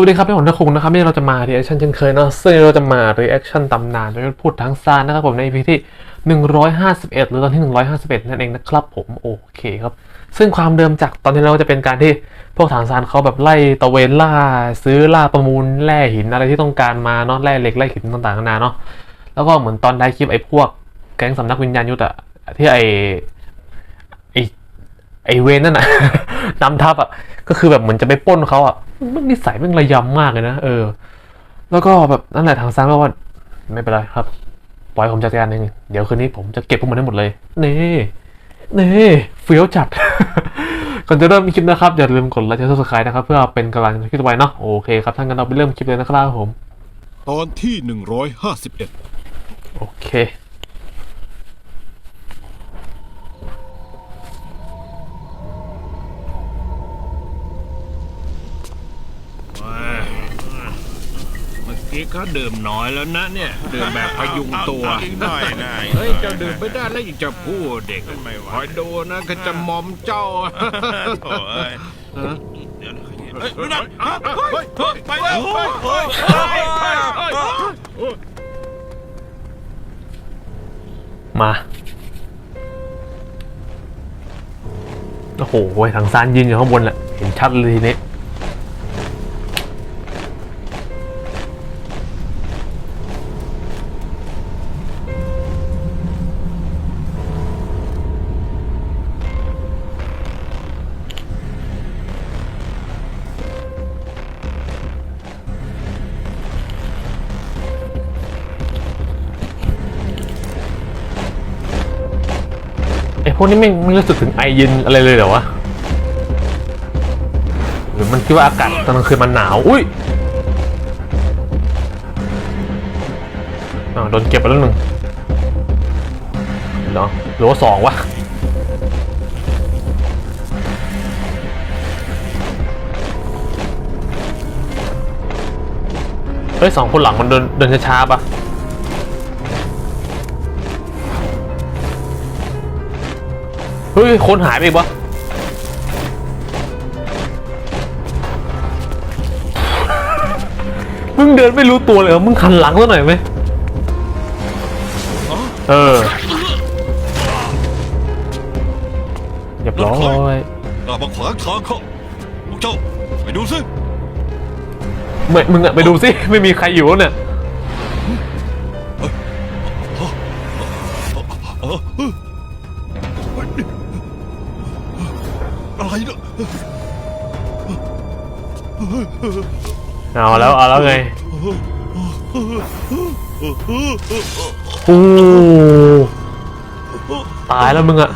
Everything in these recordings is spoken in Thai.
วัสดีครับพี่หนทคุงนะครับนี่เราจะมา r ีแอคชั่นเช่นเคยเนาะซึ่งเราจะมา r ีแอคชั่นตำนานโดยพูดทั้งซานนะครับผมใน EP ที่ 151 หรือตอนที่ 151 นั่นเองนะครับผมโอเคครับ ซึ่งความเดิมจากตอนที่เราจะเป็นการที่พวกฐานซานเขาแบบไล่ตะเวนล่า ซื้อล่าประมูลแร่หินอะไรที่ต้องการมาเนาะแร่เหล็กแร่หินต่างๆนานาเนาะแล้วก็เหมือนตอนได้คลิปไอ้พวกแก๊งสำนักวิญญาณยุทธอะที่ไอ้ไอ้ไอเวนนั่นน่ะนำทัพอะก็คือแบบเหมือนจะไปป้นเขาอะ มันนิสัยมันระยำมากเลยนะเออ แล้วก็แบบนั่นแหละทางซ้ายก็ว่าไม่เป็นไรครับ ปล่อยผมจัดการเองเดี๋ยวคืนนี้ผมจะเก็บพวกมันได้หมดเลยนี่นี่เฟี้ยวจัดก่อนจะเริ่มคลิปนะครับ อย่าลืมกดไลค์และ subscribe นะครับ เพื่อเป็นกำลังใจคลิปต่อไปเนาะโอเคครับท่านกันเราไปเริ่มคลิปเลยนะครับผม ตอนที่ 151 โอเค เมื่อกี้เขาดื่มน้อยแล้วนะเนี่ยดื่มแบบพยุงตัวเอาอีกหน่อยนะเฮ้ยเจ้าดื่มไม่ได้แล้วยังจะพูดเด็กไม่ไหว คอยดูนะเขาจะมอมเจ้า โถ่เอ้ยเดี๋ยวนะเฮ้ยดูนั่นเฮ้ยเฮ้ยไปแล้วเฮ้ยเฮ้ยเฮ้ยมา โอ้โหทางซานยืนอยู่ข้างบนแหละ เห็นชัดเลยทีนี้ พวกนี้ไม่ไม่รู้สึกถึงไอเย็นอะไรเลยเหรอวะหรือมันคิดว่าอากาศตอนกลางคืนมันหนาว อุ้ยอ่าโดนเก็บไปแล้วหนึ่งเหรอหรือว่าสองวะเฮ้ยสองคนหลังมันเดินเดินช้าๆปะ ฮ้ย คนหายไปอีกวะมึงเดินไม่รู้ตัวเลยเหรอมึงขันหลังซะหน่อยไหมเออเรียบร้อยกลับมาขวางทางเขาพวกเจ้าไปดูสิไม่มึงอะไปดูสิไม่มีใครอยู่แล้วเนี่ย เออเออะเอาแล้วเอาแล้วไงโอ้ตายแล้วมึงอะ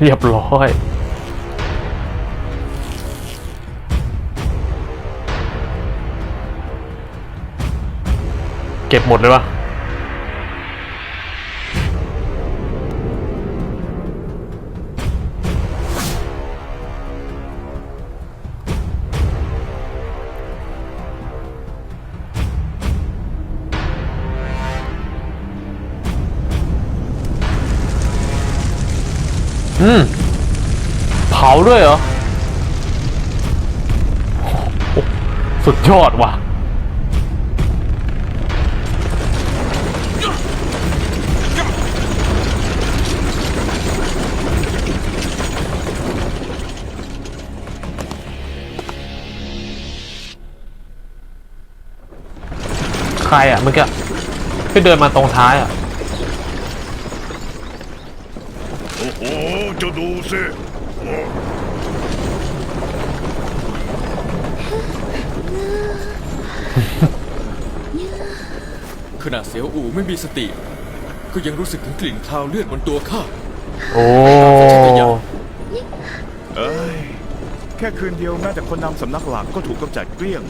เรียบร้อย เก็บหมดเลยวะอืม เผาด้วยเหรอโอ้สุดยอดว่ะ รอะเมื่อกี้ไปเดินมาตรงท้ายอะ โอ้โหเจ้าดูสิขณะเสียวอู่ไม่มีสติ ก็ยังรู้สึกถึงกลิ่นคาวเลือดบนตัวข้า โอ้เอ้ย แค่คืนเดียวแม้แต่คนนำสำนักหลักก็ถูกกำจัดเกลี้ยง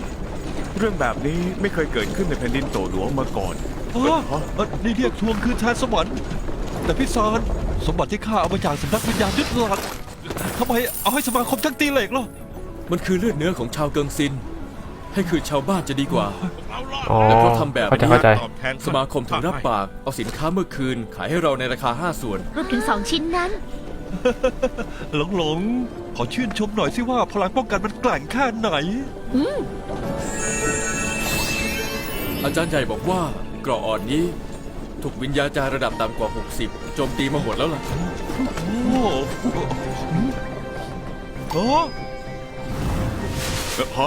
เรื่องแบบนี้ไม่เคยเกิดขึ้นในแผ่นดินโตหลวงมาก่อน อ๋อเอ่อนี่เรียกทวงคืนชายสวรรค์แต่พี่ซานสมบัติที่ข้าเอามาจากสำนักวิญญาณยึดหลักทำไมเอาให้สมาคมช่างตีเหล็กล่ะมันคือเลือดเนื้อของชาวเกิงซิน ให้คืนชาวบ้านจะดีกว่าเราล่ะอ๋อและเพราะทำแบบนี้เข้าใจเข้าใจตอบแทนสมาคมถึงรับปากเอาสินค้าเมื่อคืน ขายให้เราในราคา 5 ส่วน รวมถึงสองชิ้นนั้น หลงหลงขอชื่นชมหน่อยสิว่าพลังป้องกันมันแกร่งแค่ไหน อาจารย์ใหญ่บอกว่าเกราะอ่อนนี้ ถูกวิญญาจารย์ระดับต่ำกว่า 60 โจมตีมาหมดแล้วล่ะ โอ้โหโอ้ฮะ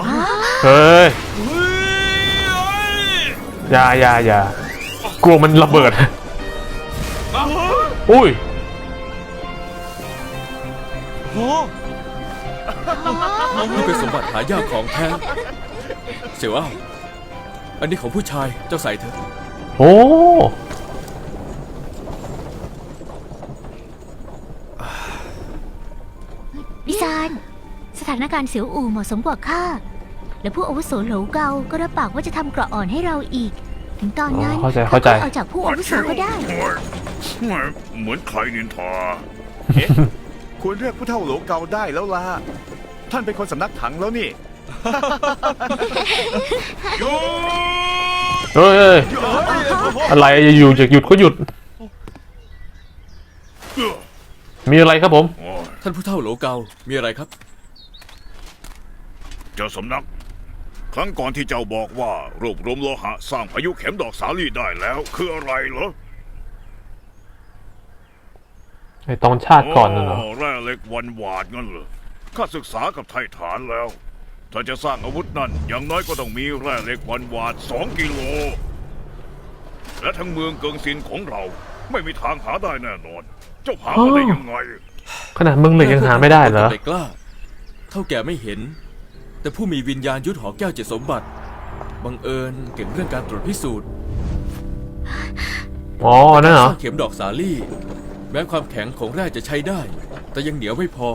เฮ้ยเฮ้ยอย่าอย่าอย่ากลัวมันระเบิดอุ้ยโหนี่เป็นสมบัติหายากของแท้ เสี่ยวอ้าว อันนี้ของผู้ชายเจ้าใส่เถอะโอ้วิซานสถานการณ์เสียวอู่เหมาะสมกว่าข้าและผู้อาวุโสโหลเกาก็รับปากว่าจะทำเกราะอ่อนให้เราอีก ถึงตอนนั้นอ๋อเข้าใจเข้าใจก็เอาจากผู้อาวุโสก็ได้ เหมือนใครนินทาควรเรียกผู้เฒ่าโหลเกาได้แล้วล่ะ ท่านเป็นคนสำนักถังแล้วนี่หยุด เฮ้ยเฮ้ยอะไรอยู่จะหยุดก็หยุด มีอะไรครับผมโอ้ยท่านผู้เฒ่าโหลเกา มีอะไรครับ เจ้าสำนัก ครั้งก่อนที่เจ้าบอกว่ารวบรวมโลหะสร้างพายุเข็มดอกสาลี่ได้แล้ว คืออะไรเหรอไอตอนชาติก่อนน่ะเหรอแร่เหล็กวันหวาดงั้นเหรอข้าศึกษากับไทฐานแล้ว ถ้าจะสร้างอาวุธนั่นอย่างน้อยก็ต้องมีแร่เหล็กวันหวาดสองกิโล และทั้งเมืองเกิงซินของเรา ไม่มีทางหาได้แน่นอน เจ้าหามาได้ยังไง ขนาดมึงเหล็กยังหาไม่ได้เหรอ เด็กกล้า เท่าแก่ไม่เห็น แต่ผู้มีวิญญาณยุทธหอแก้วเจ็ดสมบัติ บังเอิญเก่งเรื่องการตรวจพิสูจน์อ๋อนั่นเหรอ สร้างเข็มดอกสาลี่ แม้ความแข็งของแร่จะใช้ได้ แต่ยังเหนียวไม่พอ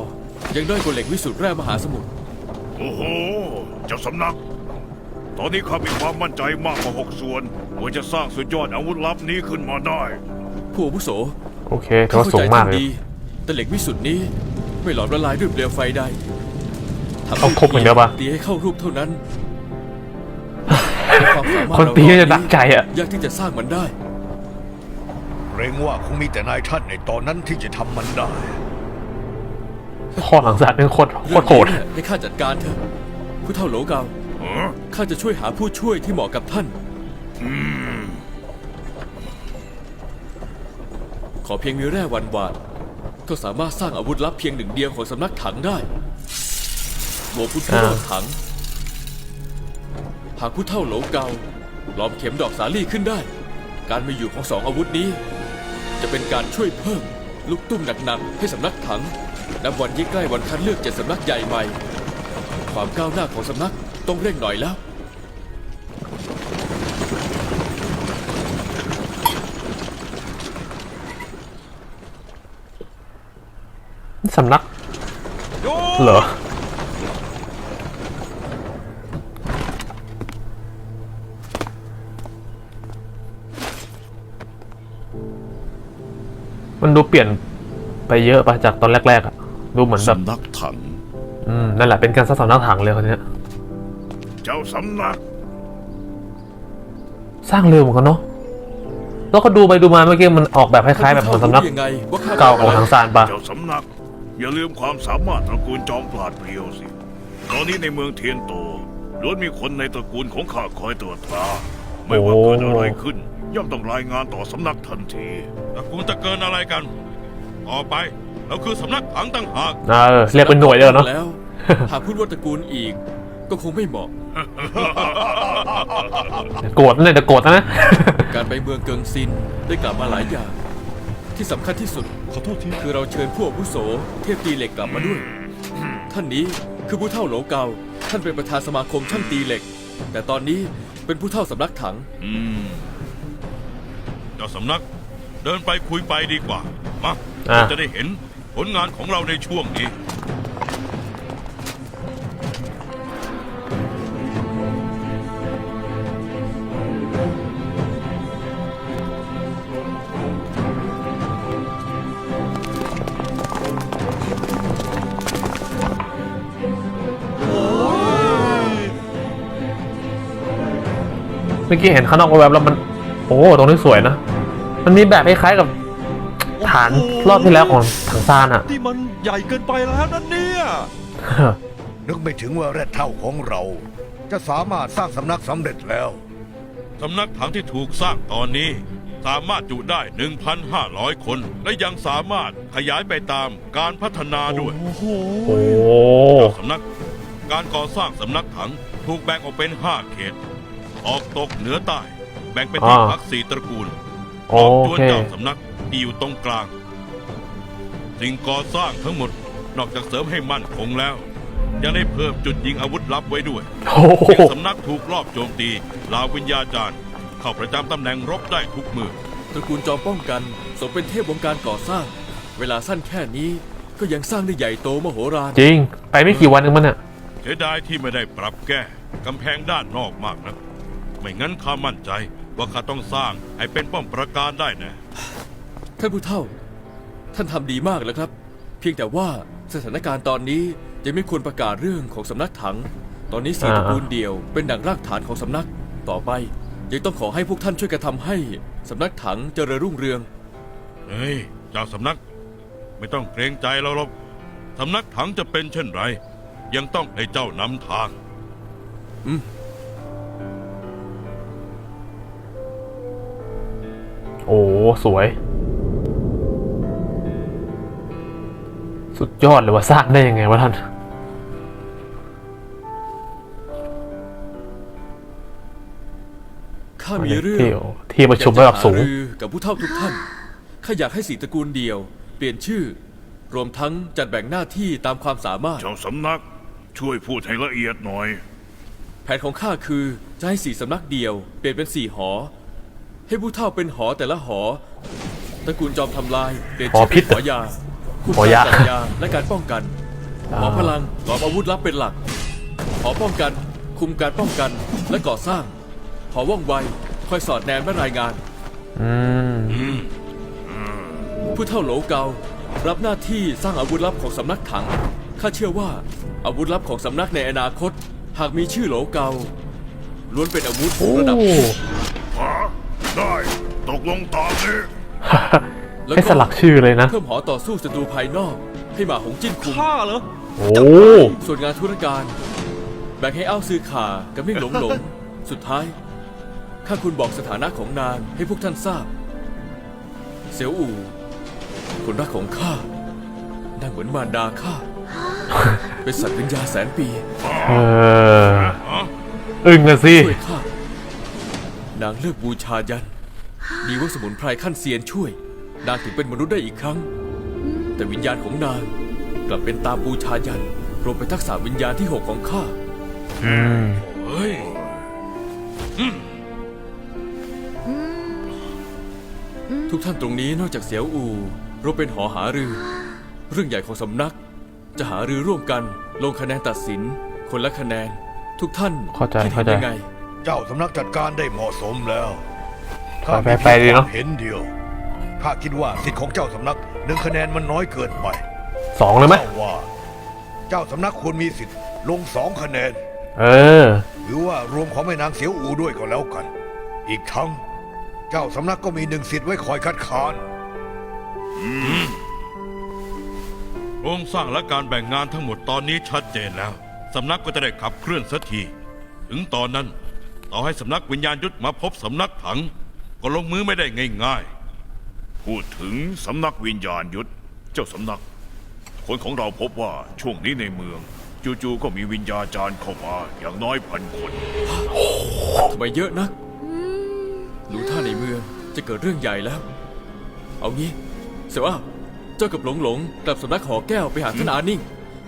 ยังด้อยกว่าเหล็กวิสุทธิ์แร่มหาสมุทร โอ้โห เจ้าสำนัก ตอนนี้ข้ามีความมั่นใจมากกว่าหกส่วนว่าจะสร้างสุดยอดอาวุธลับนี้ขึ้นมาได้ ผู้อาวุโสโอเคถือว่าสูงมากเลยดีแต่เหล็กวิสุทธิ์นี้ไม่หลอมละลายด้วยเปลวไฟใดทำต้องครบอย่างเดียวปะ ตีให้เข้ารูปเท่านั้นวามสามารถคนตีก็จะดักใจอะ ยากที่จะสร้างมันได้ เกรงว่าคงมีแต่นายท่านในตอนนั้นที่จะทำมันได้ ข้อหลังสัตว์เป็นโคตรโคตรโหดเนี่ยให้ข้าจัดการเถอะผู้เฒ่าโหลเกาข้าจะช่วยหาผู้ช่วยที่เหมาะกับท่าน ขอเพียงมีแร่วันวานก็สามารถสร้างอาวุธลับเพียงหนึ่งเดียวของสำนักถังได้โบพุทธโลถัง หากผู้เฒ่าโหลเกาล้อมเข็มดอกสาลี่ขึ้นได้ การมีอยู่ของสองอาวุธนี้ จะเป็นการช่วยเพิ่ม ลูกตุ้มหนักๆให้สำนักถัง นับวันยิ่งใกล้วันคัดเลือกเจ็ดสำนักใหญ่ใหม่ ความก้าวหน้าของสำนักต้องเร่งหน่อยแล้ว สำนัก เหรอ มันดูเปลี่ยน ไปเยอะไปจากตอนแรกๆอะดูเหมือนแบบสำนักถัง อืมนั่นแหละเป็นการสร้างสำนักถังเลยคนเนี้ยเจ้าสำนัก สร้างเร็วเหมือนกันเนาะแล้วก็ดูไปดูมาเมื่อกี้มันออกแบบคล้ายๆแบบเหมือนสำนักยังไงว่าข้เก่าของทางซานปะเจ้าสำนัก อย่าลืมความสามารถตระกูลจอมปราดเปรียวสิ ตอนนี้ในเมืองเทียนโตล้วนมีคนในตระกูลของข้าคอยตรวจตราไม่ว่าเกิดอะไรขึ้น ย่อมต้องรายงานต่อสำนักทันที ตระกูลจะเกินอะไรกัน ต่อไปเราคือสำนักถังต่างหากเออเรียกเป็นหน่วยเดียวเนาะ แล้ว หากพูดว่าตระกูลอีก ก็คงไม่เหมาะ โกรธนะเนี่ยแต่โกรธนะ การไปเมืองเกิงซินได้กลับมาหลายอย่าง ที่สำคัญที่สุด ขอโทษที คือเราเชิญผู้อาวุโส เทพตีเหล็กกลับมาด้วย ท่านนี้คือผู้เท่าโหลเกา ท่านเป็นประธานสมาคมช่างตีเหล็ก แต่ตอนนี้เป็นผู้เท่าสำนักถังอืมเจ้าสำนัก เดินไปคุยไปดีกว่า มา อะเราจะได้เห็นผลงานของเราในช่วงนี้มื่อกี้เห็นข้างนอกแวบๆแล้วมัน โอ้ ตรงนี้สวยนะ มันมีแบบคล้ายๆกับ ฐานรอบที่แล้วของถังซานอะที่มันใหญ่เกินไปแล้วนั่นเนี่ย นึกไม่ถึงว่าแรดเท่าของเรา จะสามารถสร้างสำนักสำเร็จแล้ว สำนักถังที่ถูกสร้างตอนนี้ สามารถจุได้ 1,500 คน และยังสามารถขยายไปตามการพัฒนาด้วยโอ้โหโอ้สำนักการก่อสร้างสำนักถังถูกแบ่งออกเป็น 5 เขต ออกตกเหนือใต้ แบ่งเป็นที่พักสี่ตระกูลโอออกจวนเคเจ้าสำนัก ที่อยู่ตรงกลาง สิ่งก่อสร้างทั้งหมดนอกจากเสริมให้มั่นคงแล้ว ยังได้เพิ่มจุดยิงอาวุธลับไว้ด้วยโอ้โหเมื่อสำนักถูกรอบโจมตีลาววิญญาจารย์ เข้าประจำตำแหน่งรบได้ทุกมือตระกูลจอมป้องกันสมเป็นเทพวงการก่อสร้าง เวลาสั้นแค่นี้ก็ยังสร้างได้ใหญ่โตมโหฬารจริง ไปไม่กี่วันเองมันอะเสียดายที่ไม่ได้ปรับแก้กำแพงด้านนอกมากนะไม่งั้นข้ามั่นใจว่าข้าต้องสร้างให้เป็นป้อมปราการได้แน่ ท่านผู้เฒ่า ท่านทำดีมากแล้วครับ เพียงแต่ว่าสถานการณ์ตอนนี้ยังไม่ควรประกาศเรื่องของสำนักถัง ตอนนี้สีตระกูลเดียวเป็นดั่งรากฐานของสำนัก ต่อไปยังต้องขอให้พวกท่านช่วยกันทำให้สำนักถังเจริญรุ่งเรือง เฮ้ยเจ้าสำนัก ไม่ต้องเกรงใจเราหรอกสำนักถังจะเป็นเช่นไร ยังต้องให้เจ้านำทางโอ้ สวย สุดยอดเลยว่าสร้างได้ยังไงวะท่านข้ามีเรื่องที่ที่ประชุมระดับสูงอยากจะหารือกับผู้เฒ่าทุกท่านข้าอยากให้สีตระกูลเดียว เปลี่ยนชื่อ รวมทั้งจัดแบ่งหน้าที่ตามความสามารถเจ้าสำนักช่วยพูดให้ละเอียดหน่อย แผนของข้าคือจะให้สี่สำนักเดียว เปลี่ยนเป็นสี่หอ ให้ผู้เฒ่าเป็นหอแต่ละหอตระกูลจอมทำลายเปลี่ยนหอชื่อพิษเป็นหอยา คุมหอยาการจัดยาและการป้องกันหอพลังหออาวุธลับเป็นหลักหอป้องกัน คุมการป้องกันและก่อสร้างหอว่องไวคอยสอดแนมและรายงาน อืมผู้เฒ่าโหลเกา รับหน้าที่สร้างอาวุธลับของสำนักถัง ข้าเชื่อว่าอาวุธลับของสำนักในอนาคต หากมีชื่อโหลเกา ล้วนเป็นอาวุธโอ้ ระดับเทพหาได้ ตกลงตามนี้ แล้วให้ก็สลักชื่อเลยนะ เพิ่มหอต่อสู้ศัตรูภายนอก ให้มาหงจิ้นคุมข้าเหรอโอ้ส่วนงานธุรการ แบ่งให้อ้าวซื้อขากับมิ่งหลงหลง สุดท้ายข้าคุณบอกสถานะของนางให้พวกท่านทราบ เสียวอู่คนรักของข้านางเหมือนมารดาข้าเป็นสัตว์วิญญาณแสนปีเอออึ้งกันสิช่วยข้านางเลิกบูชายัน ดีว่าสมุนไพรขั้นเซียนช่วย นางถึงเป็นมนุษย์ได้อีกครั้ง แต่วิญญาณของนางกลับเป็นตามบูชายันรวมไปนทักษะวิญญาณที่หกของข้าอืมเฮ้ยทุกท่านตรงนี้นอกจากเสียวอูเราเป็นหอหารือ เรื่องใหญ่ของสำนัก จะหารือร่วมกัน ลงคะแนนตัดสิน คนละคะแนน ทุกท่านเข้าใจคิดเห็นเข้าใจยังไง เจ้าสำนักจัดการได้เหมาะสมแล้วไปไปดีเนอะเห็นเดียว ข้าคิดว่าสิทธิ์ของเจ้าสำนักหนึ่งคะแนนมันน้อยเกินไปสองเลยไหมเจ้าว่า เจ้าสำนักควรมีสิทธิ์ลงสองคะแนน เออ หรือว่ารวมของแม่นางเสียวอูด้วยก็แล้วกัน อีกทั้ง เจ้าสำนักก็มีหนึ่งสิทธิ์ไว้คอยคัดค้าน โครงสร้างและการแบ่งงานทั้งหมดตอนนี้ชัดเจนแล้ว สำนักก็จะได้ขับเคลื่อนสักที ถึงตอนนั้น ต่อให้สำนักวิญญาณยุทธมาพบสำนักถัง ก็ลงมือไม่ได้ง่ายๆ พูดถึงสำนักวิญญาณยุทธเจ้าสำนัก คนของเราพบว่าช่วงนี้ในเมือง จู่ๆก็มีวิญญาจารย์เข้ามาอย่างน้อยพันคนทำไมเยอะนักรู้ท่าในเมืองจะเกิดเรื่องใหญ่แล้ว เอางี้เสียวอ้าวเจ้ากับหลงหลงกลับสำนักหอแก้วไปหาท่านอานิ่ง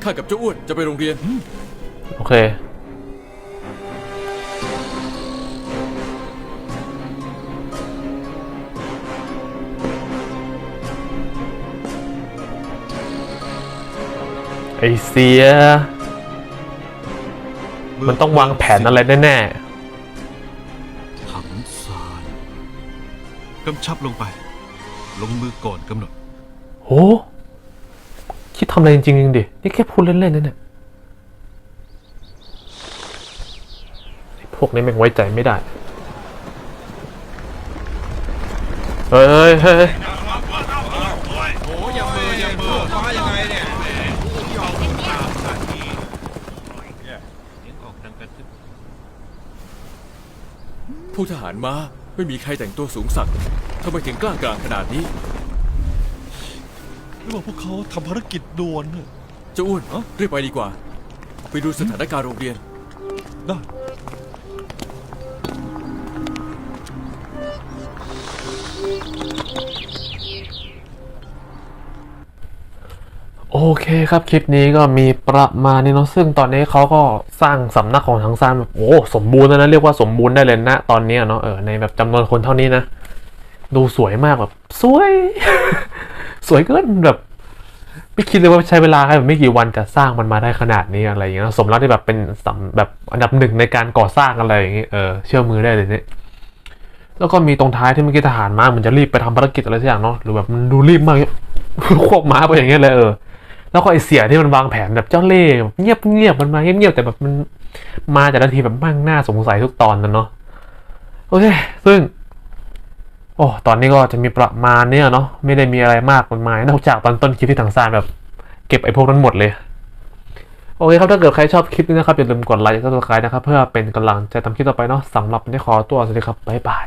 ข้ากับเจ้าอ้วนจะไปโรงเรียน โอเค ไอเสีย มันต้องวางแผนอะไรแน่ถังซานกำชับลงไป ลงมือก่อนกำหนดโอ้คิดทำอะไรจริงๆดิ นี่แค่พูดเล่นๆนะเนี่ยพวกนี้ไม่ไว้ใจไม่ได้ เฮ้เฮ้ยเฮ้ย ผู้ทหารม้าไม่มีใครแต่งตัวสูงสักทำไมถึงกล้ากลางขนาดนี้ หรือว่าพวกเขาทำภารกิจด่วนน่ะเจ้าอ้วนรีบไปดีกว่า ไปดูสถานการณ์โรงเรียน ได้ เคครับคลิปนี้ก็มีประมาณนี้เนาะซึ่งตอนนี้เขาก็สร้างสำนักของทางซานแบบโอ้สมบูรณ์แล้วนะเรียกว่าสมบูรณ์ได้เลยนะตอนนี้เนาะเออในแบบจำนวนคนเท่านี้นะดูสวยมากแบบสวย สวยเกินแบบไม่คิดเลยว่าใช้เวลาแค่แบบไม่กี่วันจะสร้างมันมาได้ขนาดนี้อะไรอย่างเงี้ยสมแล้วที่แบบเป็นสำแบบอันดับหนึ่งในการก่อสร้างอะไรอย่างเงี้ยเออเชื่อมือได้เลยเนี่ยแล้วก็มีตรงท้ายที่เมื่อกี้ทหารมาเหมือนจะรีบไปทำภารกิจอะไรสักอย่างเนาะหรือแบบดูรีบมากควบม้าไปอย่างเงี้ยเลยเออ แล้วก็ไอเสียที่มันวางแผนแบบเจ้าเล่ห์เงียบเงียบมันมาเงียบเงียบๆแต่แบบมันมาแต่ละทีแบบมั่งหน้าสงสัยทุกตอนนั่นเนาะโอเค ซึ่ง โอ้ตอนนี้ก็จะมีประมาณเนี้ยเนาะไม่ได้มีอะไรมากมายนอกจากตอนต้นคลิปที่ถังซานแบบ เก็บไอ้พวกนั้นหมดเลยโอเคครับถ้าเกิดใครชอบคลิปนี้นะครับอย่าลืมกดไลค์และกดติดตามนะครับเพื่อเป็นกำลังใจทำคลิปต่อไปเนาะสำหรับวันนี้ขอตัวสวัสดีครับบ๊ายบาย